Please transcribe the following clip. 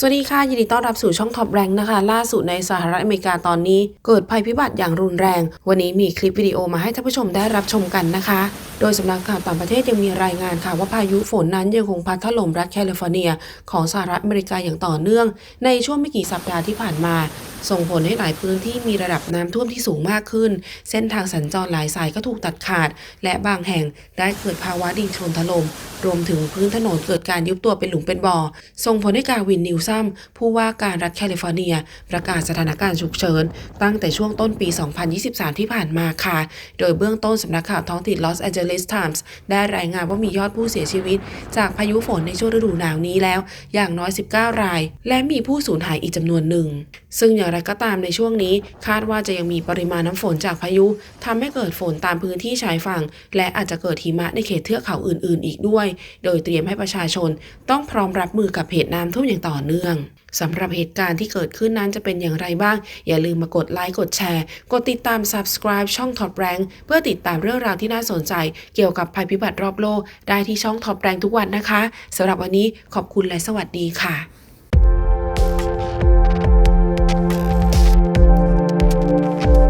สวัสดีค่ะ ยินดีต้อนรับสู่ช่องท็อปแรงนะคะ ล่าสุดในสหรัฐอเมริกาตอนนี้ เกิดภัยพิบัติอย่างรุนแรง วันนี้มีคลิปวิดีโอมาให้ท่านผู้ชมได้รับชมกันนะคะ โดยสำนักข่าวต่างประเทศยังมีรายงานค่ะว่าพายุฝนนั้นยังคงพัดถล่มรัฐแคลิฟอร์เนีย ของสหรัฐอเมริกาอย่างต่อเนื่อง ในช่วงไม่กี่สัปดาห์ที่ผ่านมา ส่งผลให้หลายพื้นที่มีระดับน้ำท่วมที่สูงมากขึ้น เส้นทางสัญจรหลายสายก็ถูกตัดขาด และบางแห่งได้เกิดภาวะดินโคลนถล่ม รวมถึงพื้นถนนเกิดการยุบตัวเป็นหลุมเป็นบ่อ ส่งผลให้การวินนิวซัม ผู้ว่าการรัฐแคลิฟอร์เนีย ประกาศสถานการณ์ฉุกเฉิน ตั้งแต่ช่วงต้นปี 2023 ที่ผ่านมาค่ะ โดยเบื้องต้นสำนักข่าวท้องถิ่น Los Angeles Times ได้รายงานว่ามียอดผู้เสียชีวิต จากพายุฝนในช่วงฤดูหนาวนี้แล้ว อย่างน้อย 19 ราย และมีผู้สูญหายอีกจำนวนหนึ่ง ซึ่งอย่างไรก็ตามในช่วงนี้ คาดว่าจะยังมีปริมาณน้ำฝนจากพายุทำให้เกิดฝนตามพื้นที่ชายฝั่ง และอาจจะเกิดหิมะในเขตเทือกเขาอื่น ๆ อีกด้วยโดยเตรียมให้ประชาชนต้องพร้อมรับมือกับเหตุน้ำท่วมอย่างต่อเนื่องสำหรับเหตุการณ์ที่เกิดขึ้นนั้นจะเป็นอย่างไรบ้าง อย่าลืมมากดไลค์กดแชร์ กดติดตาม subscribe ช่อง Top Rank เพื่อติดตามเรื่องราวที่น่าสนใจ เกี่ยวกับภัยพิบัติรอบโลก ได้ที่ช่อง Top Rank ทุกวันนะคะสำหรับวันนี้ขอบคุณและสวัสดีค่ะ